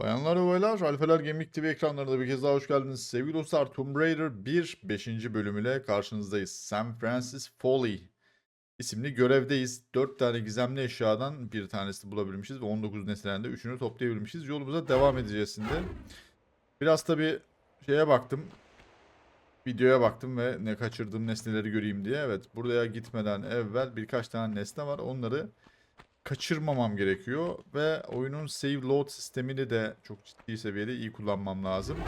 Bayanlar ve baylar, Alfeler Gemlik TV ekranlarında bir kez daha hoş geldiniz. Sevgili dostlar, Tomb Raider 1 5. bölümüyle karşınızdayız. San Francis Foley isimli görevdeyiz. 4 tane gizemli eşyadan bir tanesini bulabilmişiz ve 19 nesneden de 3'ünü toplayabilmişiz. Yolumuza devam edeceğiz şimdi. Biraz tabi şeye baktım. Videoya baktım ve ne kaçırdığım nesneleri göreyim diye. Evet, buraya gitmeden evvel birkaç tane nesne var. Onları kaçırmamam gerekiyor ve oyunun save load sistemini de çok ciddi seviyede iyi kullanmam lazım.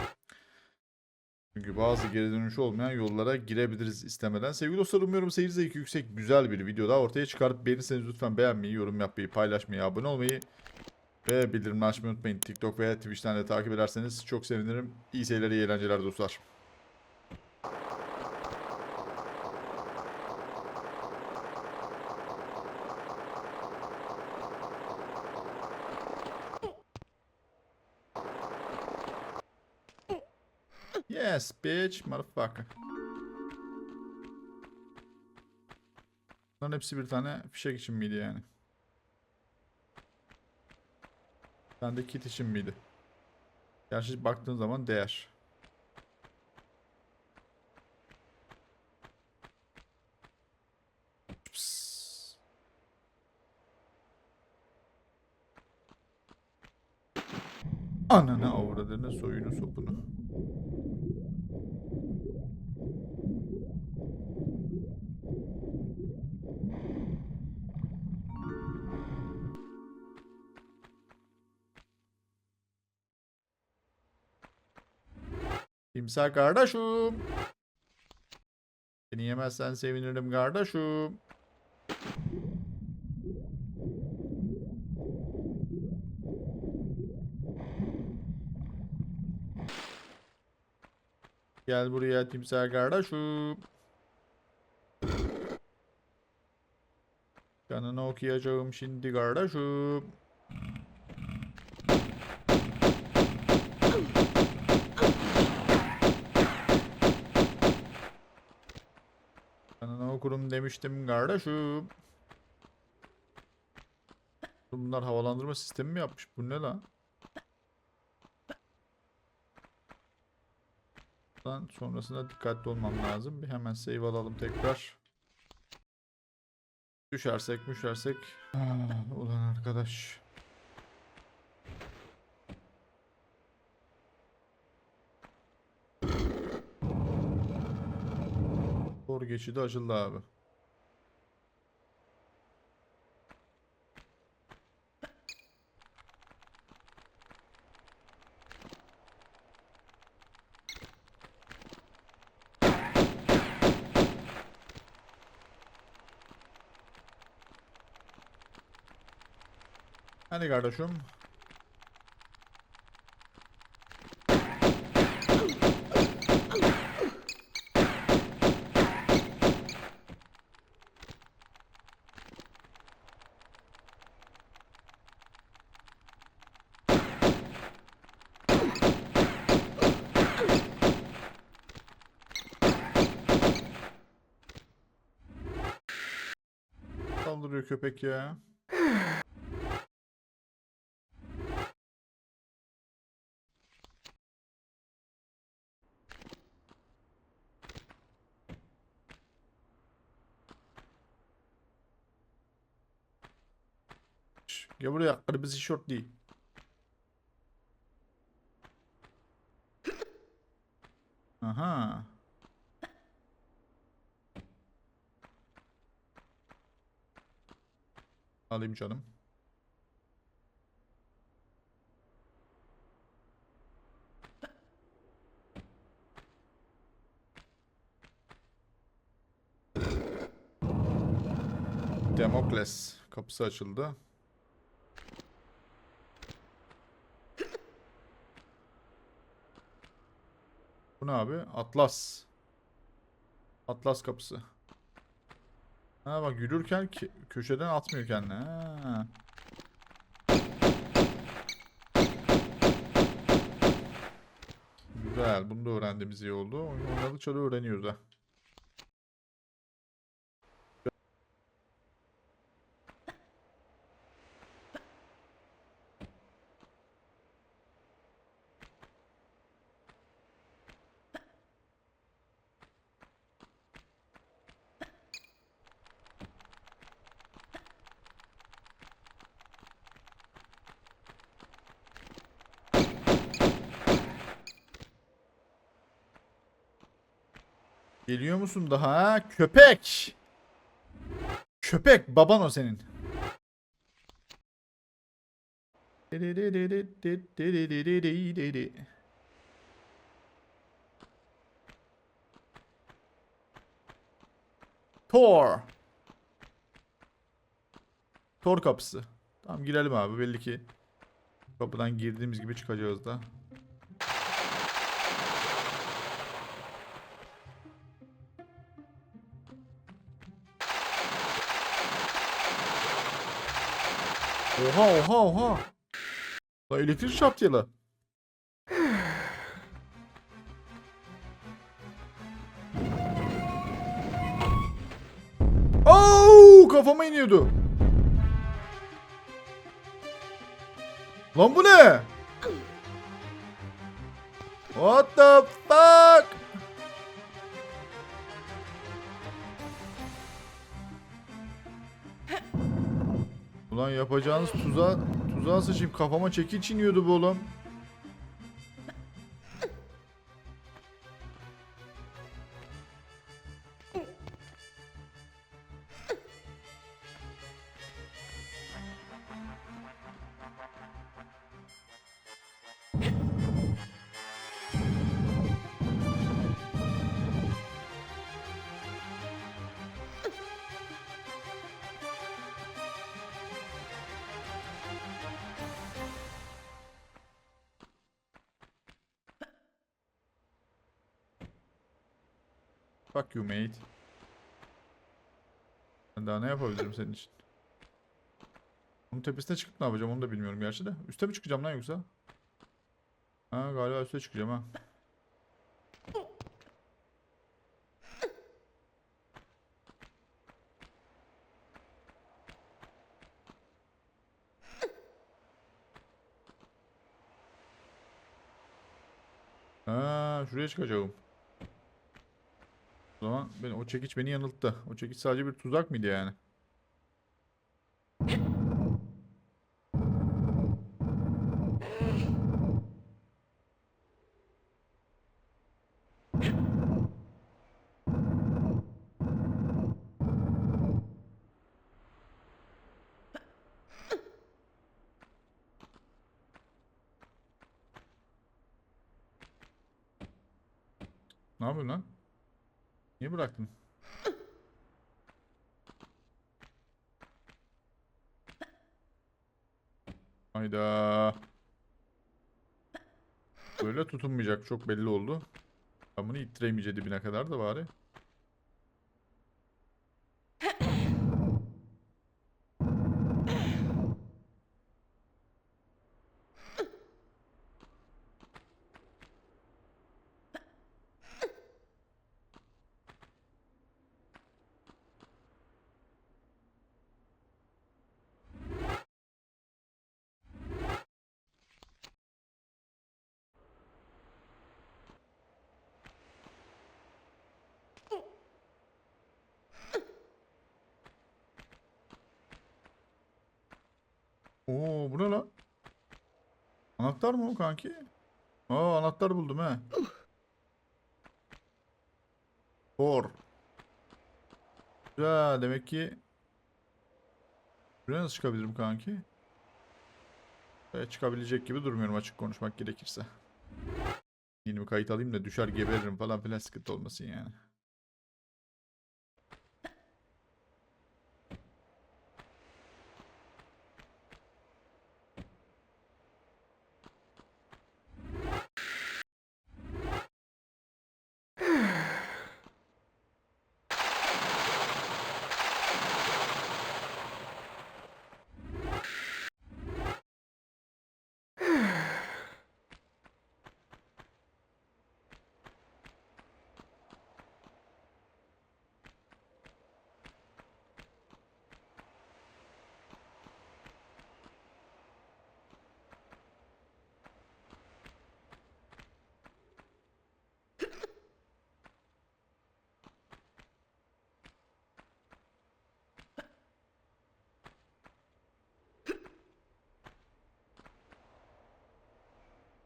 Çünkü bazı geri dönüşü olmayan yollara girebiliriz istemeden. Sevgili dostlar umuyorum seyir zevki yüksek güzel bir video daha ortaya çıkarıp beğenirseniz lütfen beğenmeyi, yorum yapmayı, paylaşmayı, abone olmayı ve bildirimleri açmayı unutmayın. TikTok veya Twitch'ten de takip ederseniz çok sevinirim. İyi seyirler, iyi eğlenceler dostlar. Yes, bitch, motherfucker. Bunların hepsi bir tane fişek için miydi yani? Ben de kit için miydi? Gerçi baktığın zaman değer. Psst. Ananı avradını soyunu sopunu. Timsah kardeşim. Beni yemezsen sevinirim kardeşim. Gel buraya timsah kardeşim. Canını okuyacağım şimdi kardeşim. Demiştim kardeşim. Bunlar havalandırma sistemi mi yapmış? Bu ne lan? Lan sonrasında dikkatli olmam lazım. Bir hemen save alalım tekrar. Düşersek müşersek. Ah, ulan arkadaş. Doğru geçidi açıldı abi. Hadi kardeşim. Saldırıyor köpek ya. Gel buraya kırmızı şort değil. Aha. Alayım canım. Demokles kapısı açıldı. Bu ne abi? Atlas. Atlas kapısı. Ha bak yürürken köşeden atmıyor kendini. Ha. Güzel. Bunu da öğrendiğimiz iyi oldu. Oyun oynadıkça da öğreniyoruz ha. Geliyor musun daha ha? Köpek! Köpek baban o senin. Thor. Thor kapısı. Tamam girelim abi belli ki kapıdan girdiğimiz gibi çıkacağız da. Oha oha oha. La elektrik çarptı la. Oo, kafama iniyordu. Lan bu ne? What the fuck? Yapacağınız tuzağa, tuzağa sıçayım kafama çekiç iniyordu bu oğlum. Fuck you mate. Ben daha ne yapabilirim senin için? Onun tepesine çıkıp ne yapacağım onu da bilmiyorum gerçi de. Üste mi çıkacağım lan yoksa? Ha galiba üste çıkacağım ha. Ha şuraya çıkacağım. O zaman ben, o çekiç beni yanılttı. O çekiç sadece bir tuzak mıydı yani? Ne yapıyorsun lan? Niye bıraktın? Hayda. Böyle tutunmayacak çok belli oldu. Ben bunu ittiremeyeceğim dibine kadar da bari. Oo bu ne lan? Anahtar mı o kanki? Aa anahtar buldum he. Thor. Güzel demek ki Buraya nasıl çıkabilirim kanki? Buraya çıkabilecek gibi durmuyorum açık konuşmak gerekirse. Yeni bir kayıt alayım da düşer geberirim falan filan sıkıntı olmasın yani.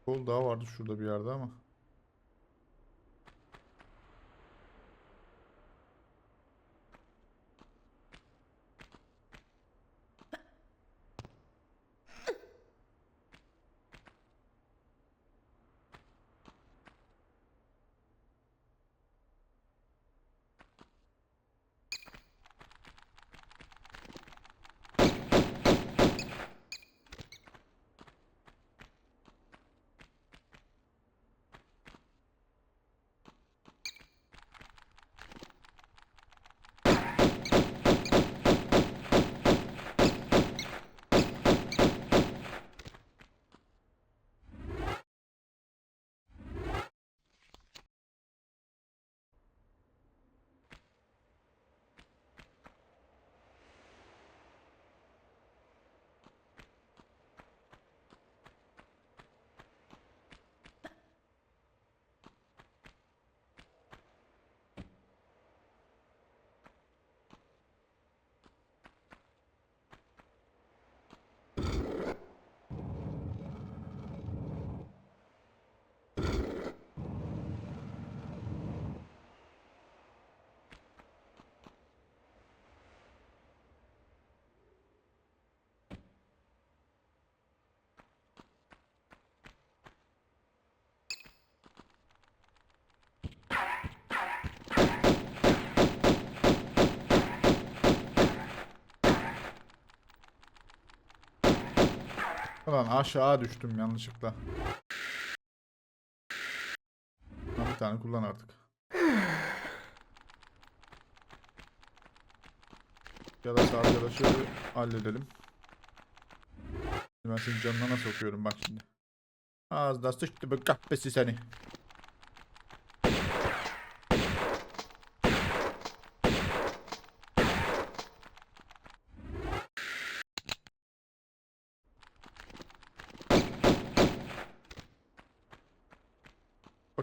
Kol daha vardı şurada bir yerde ama. Ulan aşağı düştüm yanlışlıkla. Lan bir tane kullan artık. Ya da arkadaşı halledelim. Ben senin canına sokuyorum bak şimdi. Ağzına sıçtı bu kahpesi seni.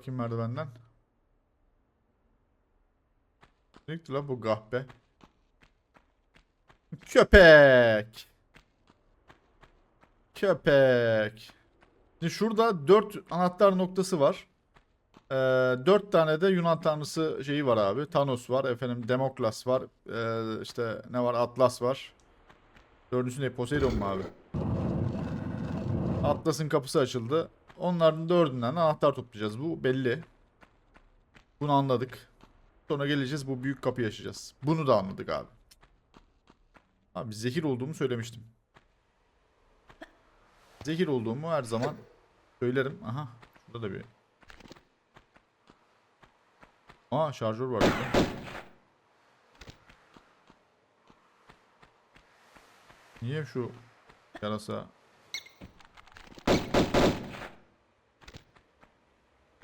Bakayım merdivenden. Ne gitti lan bu kahpe? Köpek. Köpek. Şimdi şurada 4 anahtar noktası var. Ee, 4 tane de Yunan tanrısı şeyi var abi. Thanos var. Efendim Demoklas var. Ee, işte ne var? Atlas var. Dördüncüsü ne? Poseidon mu abi? Atlas'ın kapısı açıldı. Onların dördünden anahtar toplayacağız. Bu belli. Bunu anladık. Sonra geleceğiz bu büyük kapıyı açacağız. Bunu da anladık abi. Abi zehir olduğumu söylemiştim. Zehir olduğumu her zaman söylerim. Aha. Şurada da bir. Aa şarjör var burada. Niye şu yarasa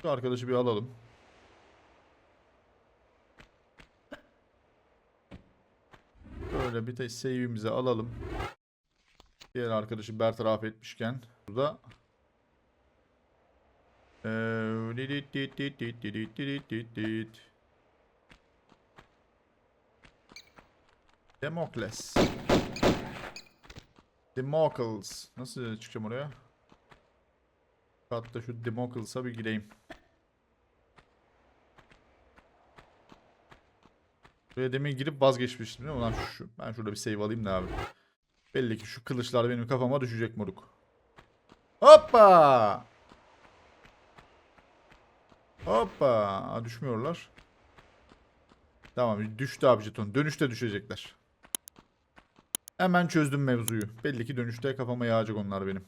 Şu arkadaşı bir alalım. Böyle bir de save'imizi alalım. Diğer arkadaşı bertaraf etmişken. Burada ee, Demokles. Demokles. Nasıl çıkacağım oraya? Hatta şu Demokles'a bir gireyim. Buraya demin girip vazgeçmiştim değil mi? Ulan şu, ben şurada bir save alayım da abi. Belli ki şu kılıçlar benim kafama düşecek moruk. Hoppa! Hoppa! Aa, düşmüyorlar. Tamam düştü abi jeton. Dönüşte düşecekler. Hemen çözdüm mevzuyu. Belli ki dönüşte kafama yağacak onlar benim.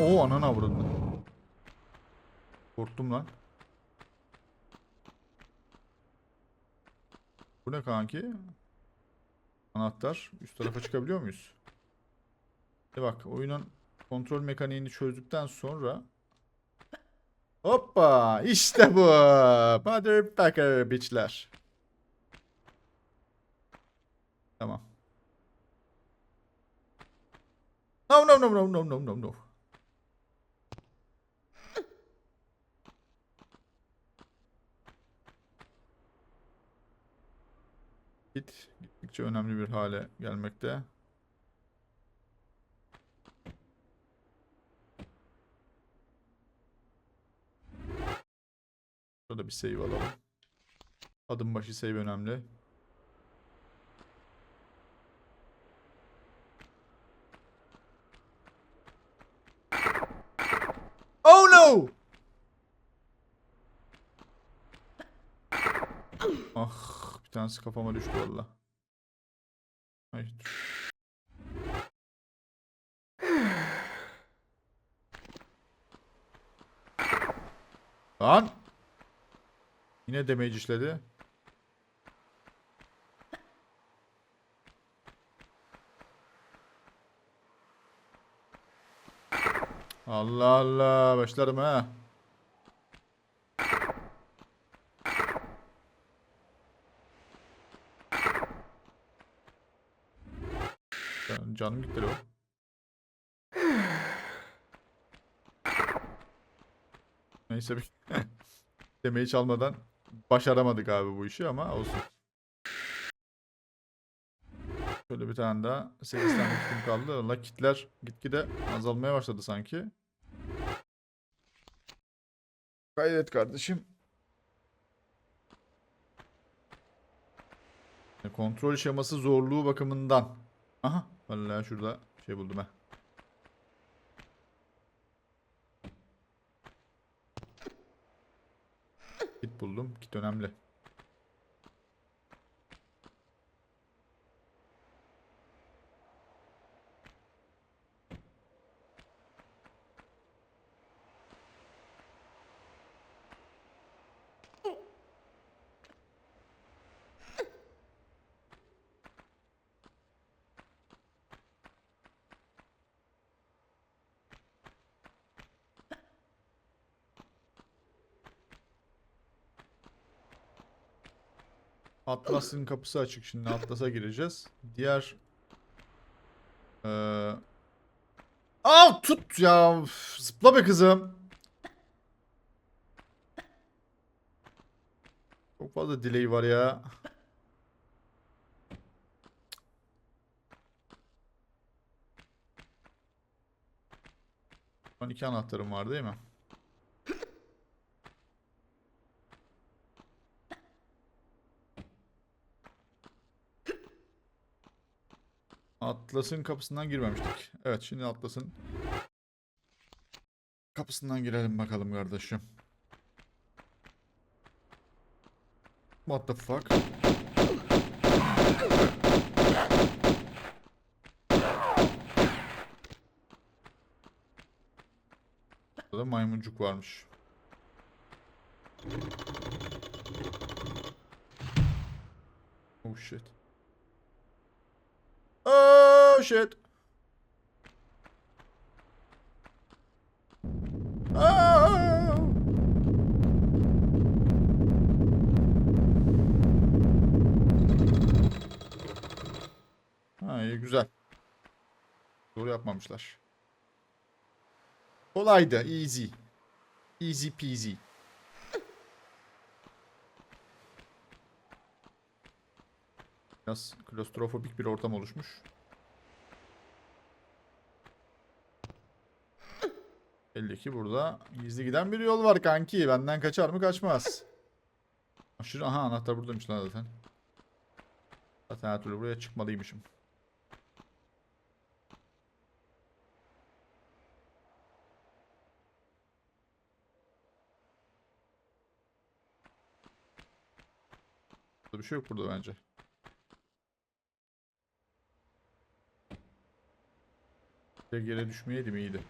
Oo ananı avradını. Korktum lan. Bu ne kanki? Anahtar. Üst tarafa çıkabiliyor muyuz? E bak oyunun kontrol mekaniğini çözdükten sonra Hoppa! işte bu. Motherfucker bitchler. Tamam. No no no no no no no no. Gittikçe önemli bir hale gelmekte. Burada bir save alalım. Adım başı save önemli. Oh no! Ah, tanesi kafama düştü valla. Ay. Lan! Yine damage işledi. Allah Allah başlarım ha. Canım gitti o. Neyse bir demeyi çalmadan başaramadık abi bu işi ama olsun. Şöyle bir tane daha 8 tane kitim kaldı. Allah kitler gitgide azalmaya başladı sanki. Gayret kardeşim. Kontrol şeması zorluğu bakımından. Aha. Vallahi şurada şey buldum ha. Kit buldum. Kit önemli. Atlas'ın kapısı açık şimdi. Atlas'a gireceğiz. Diğer Ee... Aa tut ya. Üf, Zıpla be kızım. Çok fazla delay var ya. Şu iki anahtarım var değil mi? Atlas'ın kapısından girmemiştik. Evet şimdi Atlas'ın kapısından girelim bakalım kardeşim. What the fuck? Burada maymuncuk varmış. Oh shit. Oh shit. Ah! Ha iyi güzel. Doğru yapmamışlar. Kolaydı. Easy. Easy peasy. Biraz klostrofobik bir ortam oluşmuş. Belli ki burada gizli giden bir yol var kanki. Benden kaçar mı kaçmaz. Aşırı aha anahtar buradaymış lan zaten. Zaten her türlü buraya çıkmalıymışım. Bir şey yok burada bence. Direkt yere düşmeyeydim iyiydi.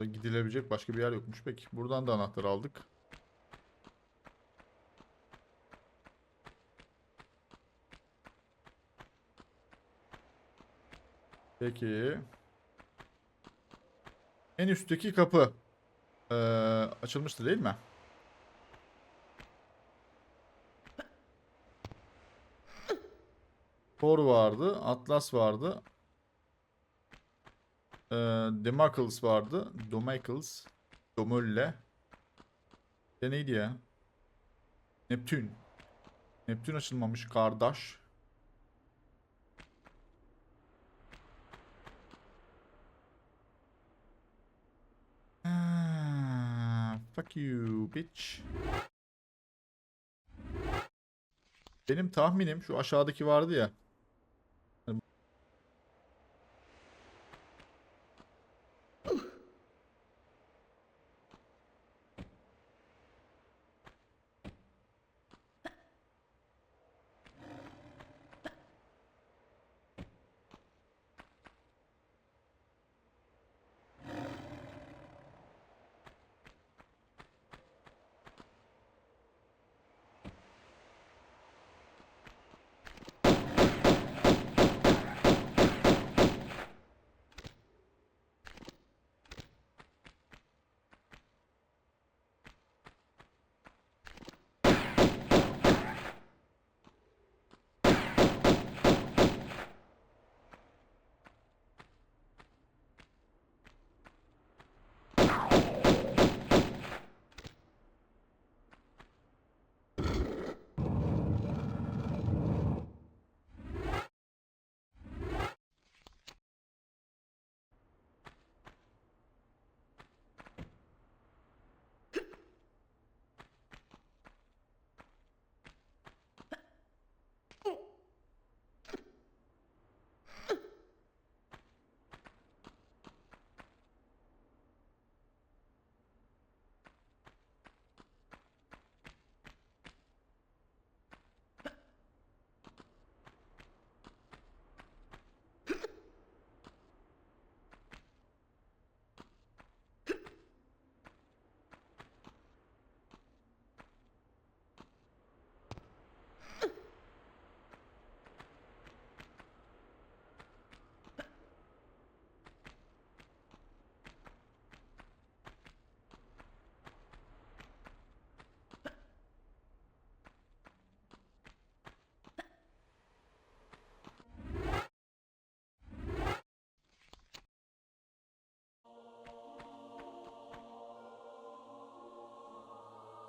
Gidilebilecek başka bir yer yokmuş peki. Buradan da anahtar aldık. Peki. En üstteki kapı. Ee, açılmıştı değil mi? Thor vardı. Atlas vardı. Ee, Demacles vardı. Domacles. Domölle. De neydi ya? Neptün. Neptün açılmamış kardeş. Fuck you bitch. Benim tahminim şu aşağıdaki vardı ya.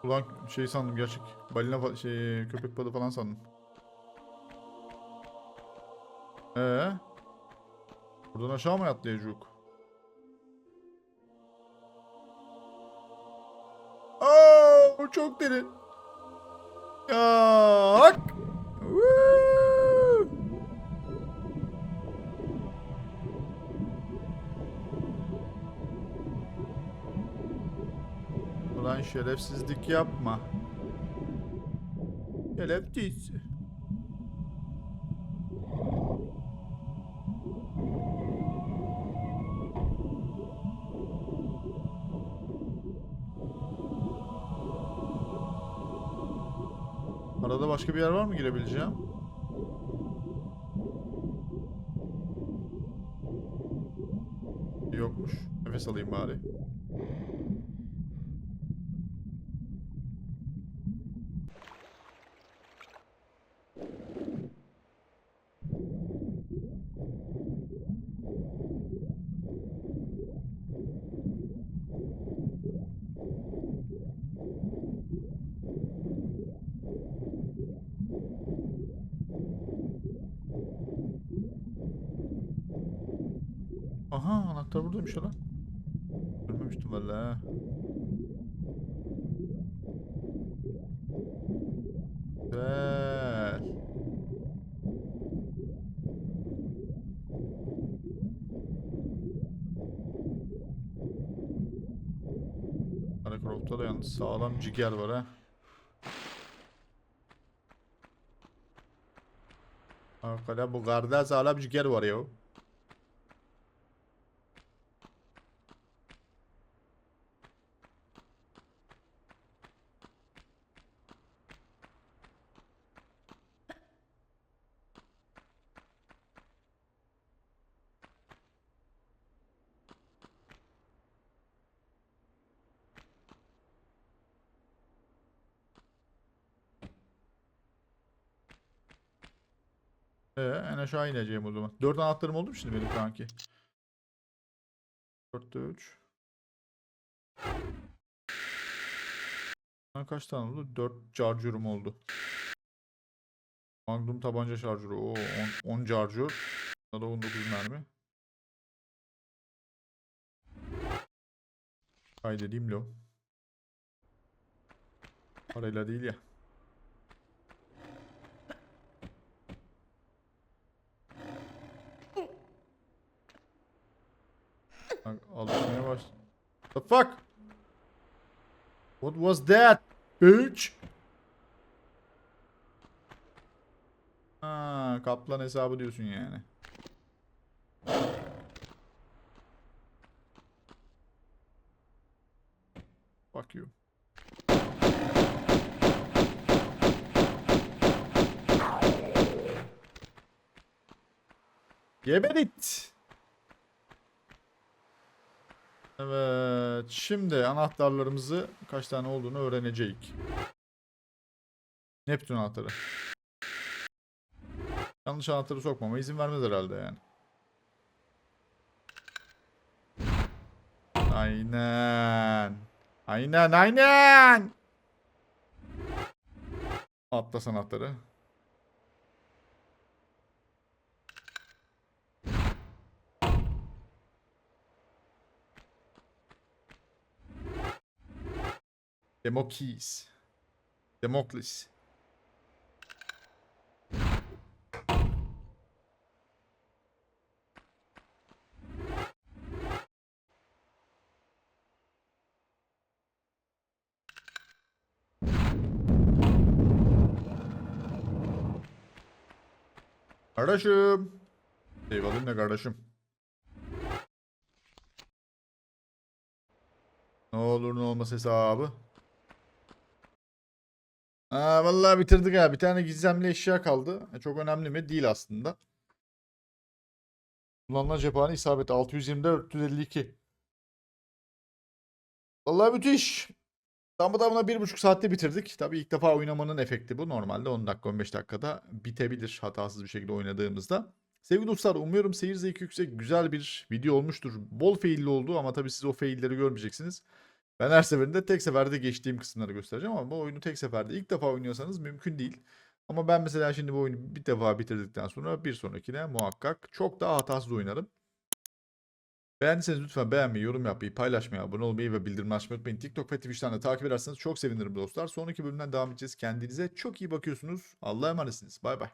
Ulan şey sandım gerçek. Balina şey köpek balığı falan sandım. Ee? Buradan aşağı mı atlayacak? Aa, bu çok derin. Ya, hak. Şerefsizlik yapma. Şerefsiz. Arada başka bir yer var mı girebileceğim? Yokmuş. Nefes alayım bari. Aha anahtar buradaymış ya lan. Görmemiştim valla ha. Güzel. Lara Croft'ta da yalnız sağlam ciger var ha. Hakikaten bu karda sağlam ciger var ya. Ee, en aşağı ineceğim o zaman. 4 anahtarım oldu mu şimdi benim kanki? 4'te 3. Ben kaç tane oldu? 4 charger'ım oldu. Magnum tabanca şarjörü. Oo 10, 10 charger. Buna da 19 mermi. Kaydedeyim lo. Parayla değil ya. Alışmaya baş. The fuck? What was that? Bitch. Ha, kaplan hesabı diyorsun yani. Fuck you. Geberit. Evet. Şimdi anahtarlarımızı kaç tane olduğunu öğreneceğiz. Neptün anahtarı. Yanlış anahtarı sokmama izin vermez herhalde yani. Aynen. Aynen aynen. Atlas anahtarı. Demokis. Demoklis. Kardeşim. Eyvallah ne kardeşim. Ne olur ne olmaz hesabı. Aa, vallahi bitirdik ha. Bir tane gizemli eşya kaldı. E, Çok önemli mi? Değil aslında. Kullanılan cephane isabeti 624 452. Vallahi müthiş. Tam tamına bir buçuk saatte bitirdik. Tabii ilk defa oynamanın efekti bu. Normalde 10 dakika 15 dakikada bitebilir hatasız bir şekilde oynadığımızda. Sevgili dostlar umuyorum seyir zevki yüksek güzel bir video olmuştur. Bol failli oldu ama tabii siz o failleri görmeyeceksiniz. Ben her seferinde tek seferde geçtiğim kısımları göstereceğim ama bu oyunu tek seferde ilk defa oynuyorsanız mümkün değil. Ama ben mesela şimdi bu oyunu bir defa bitirdikten sonra bir sonrakine muhakkak çok daha hatasız oynarım. Beğendiyseniz lütfen beğenmeyi, yorum yapmayı, paylaşmayı, abone olmayı ve bildirim açmayı unutmayın. TikTok ve Twitch'ten de takip ederseniz çok sevinirim dostlar. Sonraki bölümden devam edeceğiz. Kendinize çok iyi bakıyorsunuz. Allah'a emanetsiniz. Bay bay.